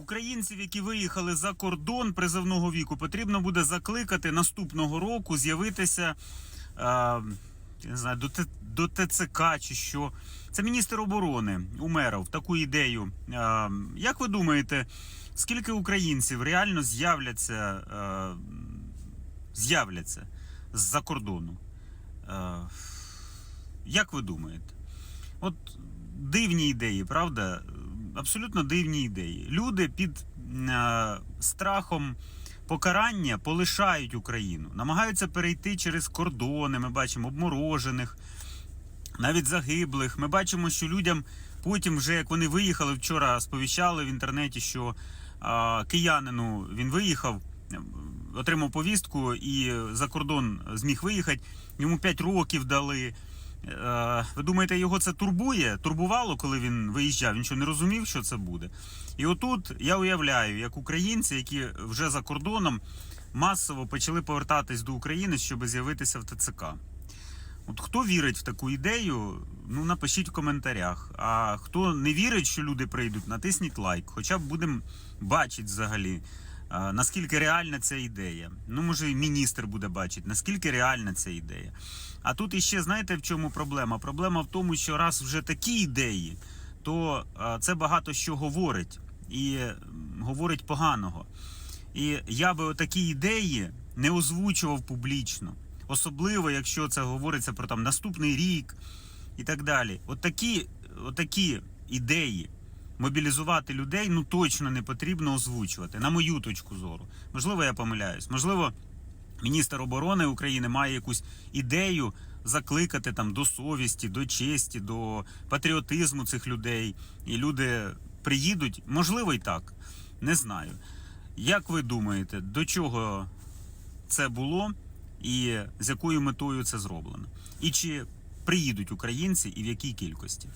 Українців, які виїхали за кордон призовного віку, потрібно буде закликати наступного року з'явитися е, не знаю, до, Т- до ТЦК чи що. Це міністр оборони Умеров таку ідею. Е, як ви думаєте, скільки українців реально з'являться, е, з'являться з-за кордону? Е, як ви думаєте? От дивні ідеї, правда? Абсолютно дивні ідеї. Люди під е, страхом покарання полишають Україну, намагаються перейти через кордони. Ми бачимо обморожених, навіть загиблих. Ми бачимо, що людям потім, вже як вони виїхали вчора, сповіщали в інтернеті, що е, киянину він виїхав. Отримав повістку і за кордон зміг виїхати. Йому 5 років дали. Е, Ви думаєте, його це турбує? Турбувало, коли він виїжджав? Він що не розумів, що це буде? І отут я уявляю, як українці, які вже за кордоном масово почали повертатись до України, щоб з'явитися в ТЦК. От хто вірить в таку ідею, ну напишіть в коментарях. А хто не вірить, що люди прийдуть, натисніть лайк. Хоча б будемо бачити взагалі, наскільки реальна ця ідея. Ну, може, і міністр буде бачити, наскільки реальна ця ідея. А тут іще знаєте в чому проблема? Проблема в тому, що раз вже такі ідеї, то це багато що говорить і говорить поганого. І я би такі ідеї не озвучував публічно, особливо якщо це говориться про там наступний рік і так далі. От такі, от такі ідеї мобілізувати людей ну точно не потрібно озвучувати, на мою точку зору. Можливо, я помиляюсь. Можливо, міністр оборони України має якусь ідею закликати там до совісті, до честі, до патріотизму цих людей. І люди приїдуть, можливо, і так. Не знаю. Як ви думаєте, до чого це було і з якою метою це зроблено? І чи приїдуть українці і в якій кількості?